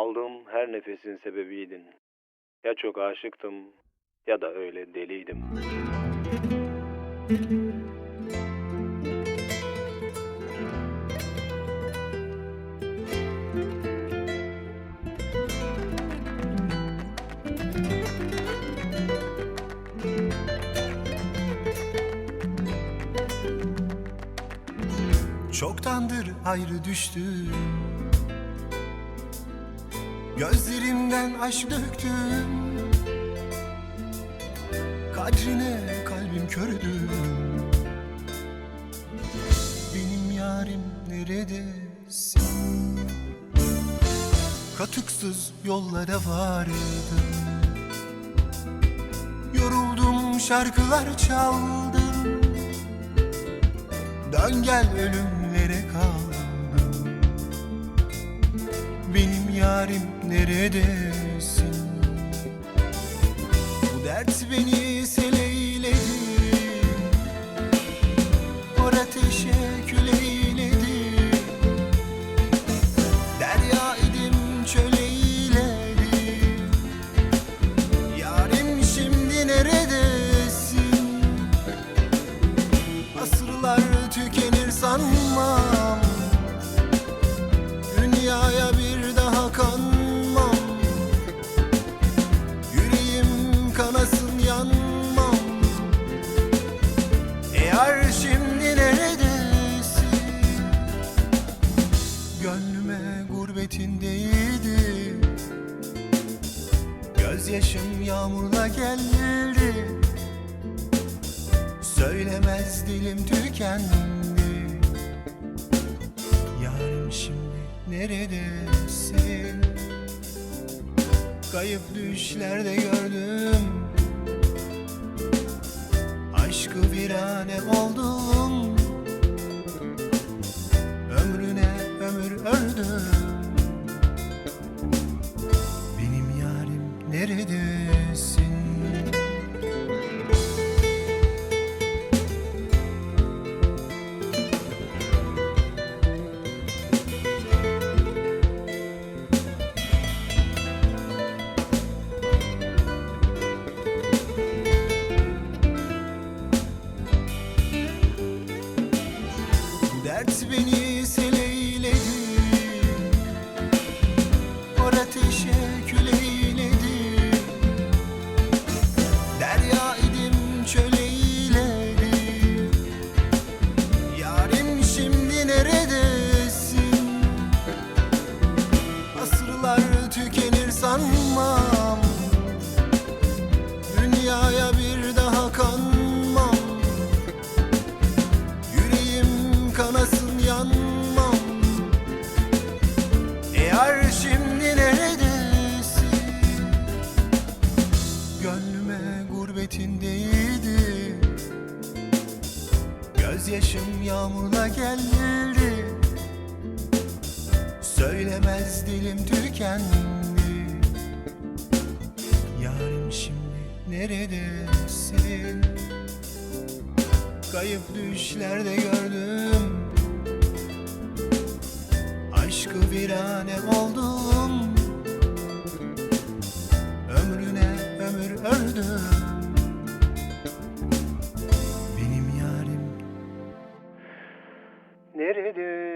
Aldığım her nefesin sebebiydin. Ya çok aşıktım ya da öyle deliydim. Çoktandır ayrı düştüm Gözlerimden aşk döktüm. Kadrine kalbim kördü. Benim yarim neredesin? Katıksız yollara vardım. Yoruldum şarkılar çaldım. Dön gel ölümlere kaldım yarim neredesin? Bu dert beni seleyledi. Mor ateşe küleyledi Derya idim çöleyledi Yarim şimdi neredesin? Asırlar tükenir sanmam Gönlüme gurbetindeydi Gözyaşım yağmurla geldi Söylemez dilim tükendi Yarım şimdi neredesin Kayıp düşlerde gördüm Asırlar tükenir sanmam. Dünyaya bir daha kanmam. Yüreğim kanasın yanmam. Eğer şimdi neredesin? Gönlüme gurbetindeydi Gözyaşım yağmurla geldi Söylemez dilim tükendi. Yarim şimdi neredesin Kayıp düşlerde gördüm. Aşkı virane oldum. Ömrüne ömür ördüm. Benim yarim Neredesin?